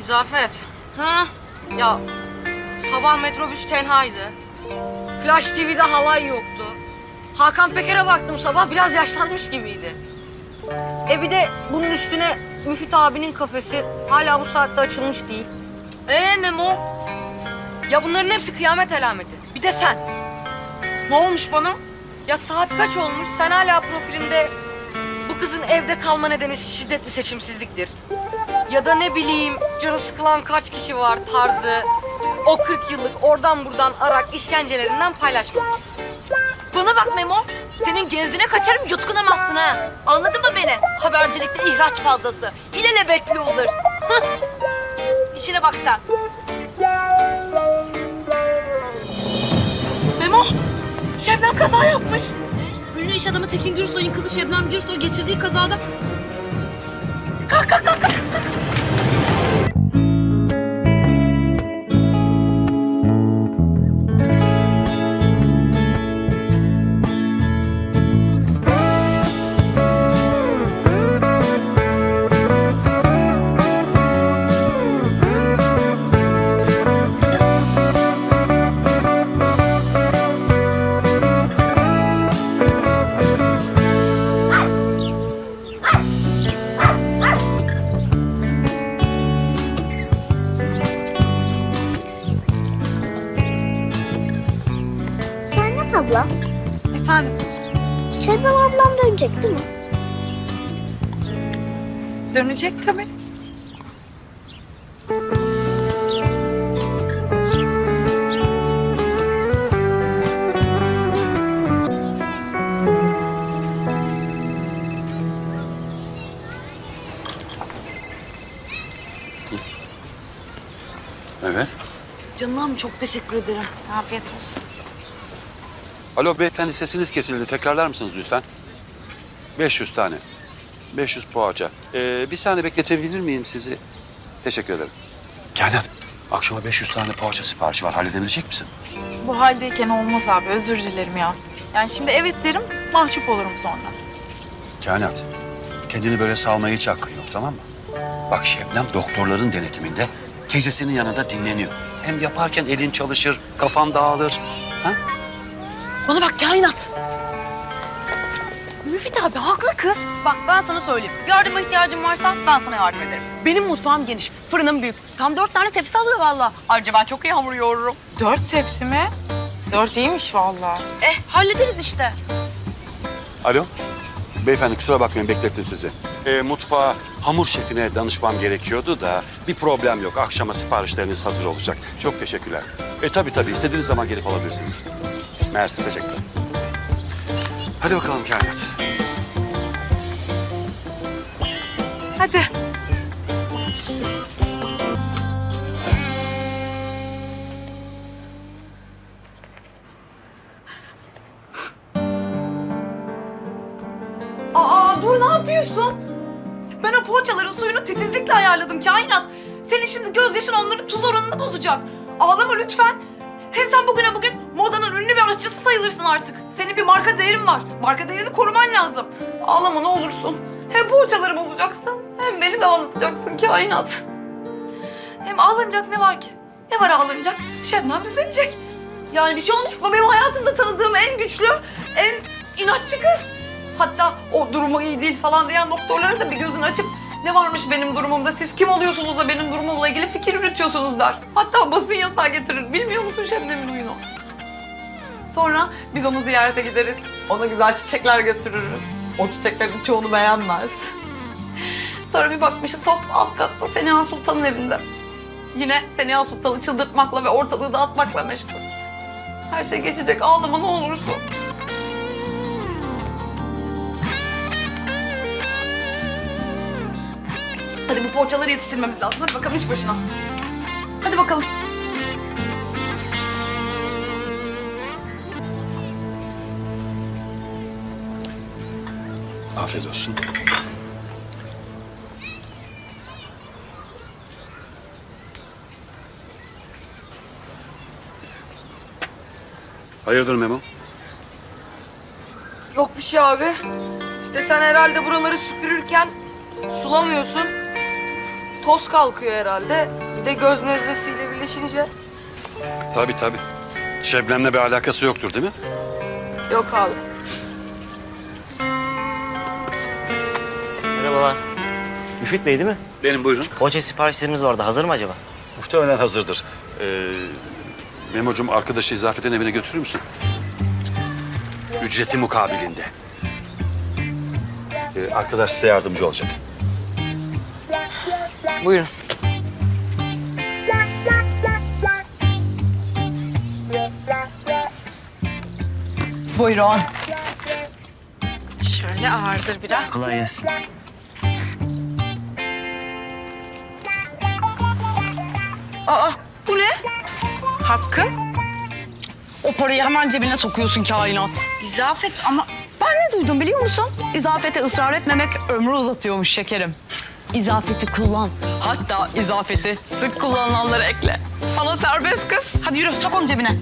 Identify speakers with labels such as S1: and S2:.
S1: İzafet.
S2: Ha?
S1: Ya sabah metrobüs tenhaydı. Flash TV'de halay yoktu. Hakan Peker'e baktım sabah biraz yaşlanmış gibiydi. E bir de bunun üstüne Müfit abinin kafesi hala bu saatte açılmış değil.
S2: Ee Memo?
S1: Ya bunların hepsi kıyamet alameti. Bir de sen.
S2: Ne olmuş bana?
S1: Ya saat kaç olmuş? Sen hala profilinde bu kızın evde kalma nedeni şiddetli seçimsizliktir. Ya da ne bileyim canı sıkılan kaç kişi var tarzı. O 40 yıllık oradan buradan arak işkencelerinden paylaşmamışsın.
S2: Bana bak Memo. Senin genzine kaçarım yutkunamazsın ha. Anladın mı beni? Habercilikte ihraç fazlası. İlelebetli uzır. Hıh. İşine bak sen. Memo. Şebnem kaza yapmış.
S3: Ünlü iş adamı Tekin Gürsoy'un kızı Şebnem Gürsoy geçirdiği kazada
S2: Kalk kalk kalk. kalk.
S4: Abla,
S2: Efendim
S4: Şebnem ablam dönecek değil mi?
S2: dönecek tabii.
S5: Evet.
S3: Canım çok teşekkür ederim.
S2: Afiyet olsun.
S5: Alo beyefendi sesiniz kesildi. Tekrarlar mısınız lütfen? 500 tane. 500 poğaça. Ee, bir saniye bekletebilir miyim sizi? Teşekkür ederim. Kainat, akşama 500 tane poğaça siparişi var. Halledebilecek misin?
S6: Bu haldeyken olmaz abi özür dilerim ya. Yani şimdi evet derim mahcup olurum sonra.
S5: Kainat, kendini böyle salmaya hiç hakkın yok tamam mı? Bak Şebnem doktorların denetiminde teyzesinin yanında dinleniyor. Hem yaparken elin çalışır, kafan dağılır. Ha?
S3: Bana bak kainat. Müfit abi haklı kız.
S2: Bak ben sana söyleyeyim. Yardıma ihtiyacın varsa ben sana yardım ederim.
S3: Benim mutfağım geniş, fırınım büyük. Tam dört tane tepsi alıyor vallahi.
S2: Ayrıca ben çok iyi hamur yoğururum.
S6: Dört tepsi mi? Dört iyiymiş vallahi.
S3: Eh hallederiz işte.
S5: Alo. Beyefendi kusura bakmayın beklettim sizi. Ee, mutfağa hamur şefine danışmam gerekiyordu da bir problem yok. Akşama siparişleriniz hazır olacak. Çok teşekkürler. E tabii tabii istediğiniz zaman gelip alabilirsiniz. Mersi teşekkürler. Hadi bakalım kainat.
S6: Hadi.
S2: Aa dur ne yapıyorsun? Ben o poğaçaların suyunu titizlikle ayarladım kainat. Senin şimdi gözyaşın onların tuz oranını bozacak. Ağlama lütfen. Hem sen bugüne bugün modanın ünlü bir aşçısı sayılırsın artık. Senin bir marka değerin var. Marka değerini koruman lazım. Ağlama ne olursun. Hem poğaçaları bozacaksın hem beni de ağlatacaksın kainat. Hem ağlanacak ne var ki? Ne var ağlanacak? Şebnem düzelecek. Yani bir şey olmayacak. O benim hayatımda tanıdığım en güçlü, en inatçı kız. Hatta o durumu iyi değil falan diyen doktorlara da bir gözünü açıp ne varmış benim durumumda siz kim oluyorsunuz da benim durumumla ilgili fikir üretiyorsunuz der. Hatta basın yasağı getirir. Bilmiyor musun Şebnem'in huyunu? Sonra biz onu ziyarete gideriz. Ona güzel çiçekler götürürüz. O çiçeklerin çoğunu beğenmez. Sonra bir bakmışız hop alt katta Seniha Sultan'ın evinde. Yine Seniha Sultan'ı çıldırtmakla ve ortalığı dağıtmakla meşgul. Her şey geçecek ağlama ne olursun. Hadi bu poğaçaları yetiştirmemiz lazım. Hadi bakalım iş başına. Hadi bakalım.
S5: Afiyet olsun. Hayırdır Memo?
S1: Yok bir şey abi. İşte sen herhalde buraları süpürürken sulamıyorsun. Toz kalkıyor herhalde. Bir de göz nezlesiyle birleşince.
S5: Tabii tabii. Şebnem'le bir alakası yoktur değil mi?
S1: Yok abi.
S7: Merhabalar. Müfit Bey değil mi?
S5: Benim buyurun.
S7: Poğaça siparişlerimiz vardı. Hazır mı acaba?
S5: Muhtemelen hazırdır. Ee, Memo'cum arkadaşı İzafet'in evine götürür müsün? Ücreti mukabilinde. Ee, arkadaş size yardımcı olacak.
S1: Buyurun.
S6: Buyurun. Şöyle ağırdır biraz.
S7: Kolay gelsin.
S2: Aa bu ne? Hakkın. O parayı hemen cebine sokuyorsun kainat. İzafet ama ben ne duydum biliyor musun? İzafete ısrar etmemek ömrü uzatıyormuş şekerim. İzafeti kullan. Hatta izafeti sık kullanılanları ekle. Sana serbest kız. Hadi yürü sok onu cebine.